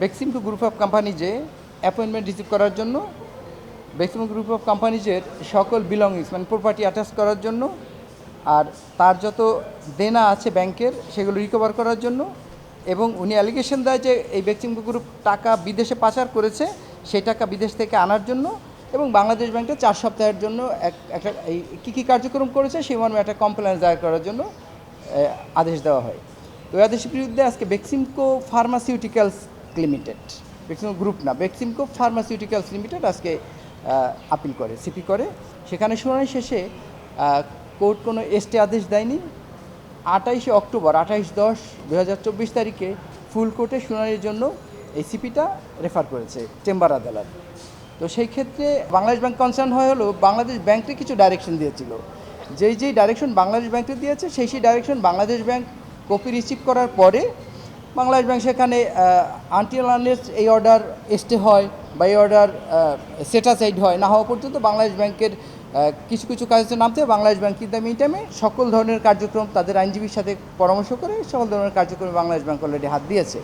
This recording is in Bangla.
বেক্সিমকো গ্রুপ অফ কোম্পানিজে অ্যাপয়েন্টমেন্ট রিসিভ করার জন্য বেক্সিমকো গ্রুপ অফ কোম্পানিজের সকল বিলংিংস মানে প্রপার্টি অ্যাটাচ করার জন্য আর তার যত দেনা আছে ব্যাংকের, সেগুলো রিকভার করার জন্য এবং উনি অ্যালিগেশন দেয় যে এই বেক্সিমকো গ্রুপ টাকা বিদেশে পাচার করেছে, সেই টাকা বিদেশ থেকে আনার জন্য এবং বাংলাদেশ ব্যাংকে চার সপ্তাহের জন্য এক, একটা এই কী কী কার্যক্রম করেছে, সেই মর্মে একটা কমপ্লেন্স দায়ের করার জন্য আদেশ দেওয়া হয়। ওই আদেশের বিরুদ্ধে আজকে Beximco pharmaceuticals limited Beximco group না। বেক্সিমকো ফার্মাসিউটিক্যালস লিমিটেড আজকে আপিল করে সিপি করে। সেখানে শুনানি শেষে কোর্ট কোনো এসটি আদেশ দেয়নি। আঠাইশে অক্টোবর, আঠাইশ দশ দু হাজার চব্বিশ তারিখে ফুল কোর্টে শুনানির জন্য এই সিপিটা রেফার করেছে চেম্বার আদালত তো সেই ক্ষেত্রে বাংলাদেশ ব্যাংক কনসার্ন হয় হলো বাংলাদেশ ব্যাংককে কিছু ডাইরেকশন দিয়েছিল। যেই যেই ডাইরেকশন বাংলাদেশ ব্যাংককে দিয়েছে, সেই সেই direction Bangladesh bank copy receive করার পরে বাংলাদেশ ব্যাংক সেখানে আনটিল আনলেস এই অর্ডার এসটে হয় বা এই অর্ডার সেটাসাইড হয়, না হওয়া পর্যন্ত বাংলাদেশ ব্যাংকের কিছু কিছু কাজে নামতে। বাংলাদেশ ব্যাংক কিন্তু মিন টাইমে সকল ধরনের কার্যক্রম তাদের আইনজীবীর সাথে পরামর্শ করে সকল ধরনের কার্যক্রমে বাংলাদেশ ব্যাংক অলরেডি হাত দিয়েছে